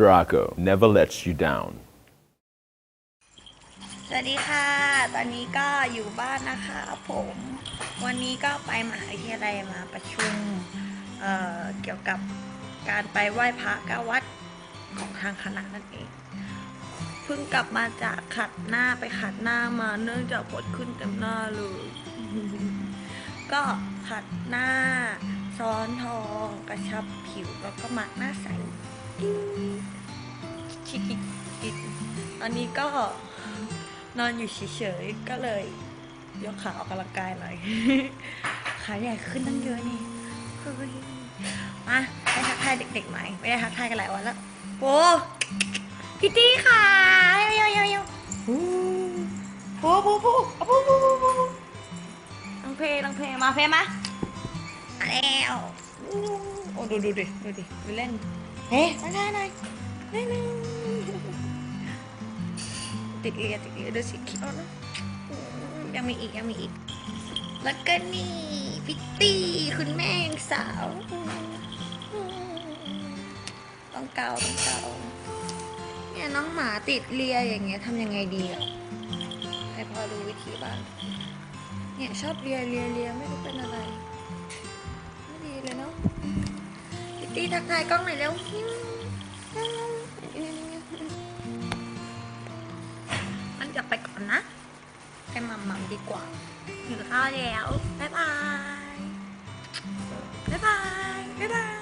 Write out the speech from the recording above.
Draco never lets you down. สวัสดีค่ะ ตอนนี้ก็อยู่บ้านนะคะผม วันนี้ก็ไปมหาวิทยาลัยมาประชุมเเกี่ยวกับการไปไหว้พระเก้าวัดของทางคณะนั่นเอง เพิ่งกลับมาจากขัดหน้าไปขัดหน้ามาเนื่องจากปวดขึ้นเต็มหน้าเลย ก็ขัดหน้า ซ้อนทอง กระชับผิวแล้วก็มาร์กหน้าใส ตอนนี้ก็นอนอยู่เฉยๆ ก็เลย ยกขาออกกำลังกายหน่อย ขาใหญ่ขึ้นตั้งเยอะนี่เฮ้ยมาไปทักทายเด็กๆไหมไม่ได้ทักทายกันหลายวันแล้วโอ้พี่ตี้ค่ะเยวเยวเยโอ้โหโอ้โหโอ้โหโอ้โหโอ้โหลองเพลงลองเพลมาเพลมามาแล้วโอ้ดูดูดิดูดิดูเล่นเฮ้ยทักทายหน่อยเล่น ติดเอียติดเอียดูสีเขียวนะยังมีอีกยังมีอีก แล้วก็นี่พิตตี้คุณแม่สาวต้องเกาต้องเกาเนี่ยน้องหมาติดเลียอย่างเงี้ยทำยังไงดีอะให้พอรู้วิธีบ้างเนี่ยชอบเลียเลียเลียไม่รู้เป็นอะไรไม่ดีเลยเนาะพิตตี้ทักทายกล้องหน่อยเร็ว หมัมมัมดีกว่าหิวข้าวแล้ว บ๊ายบาย บ๊ายบาย บ๊ายบาย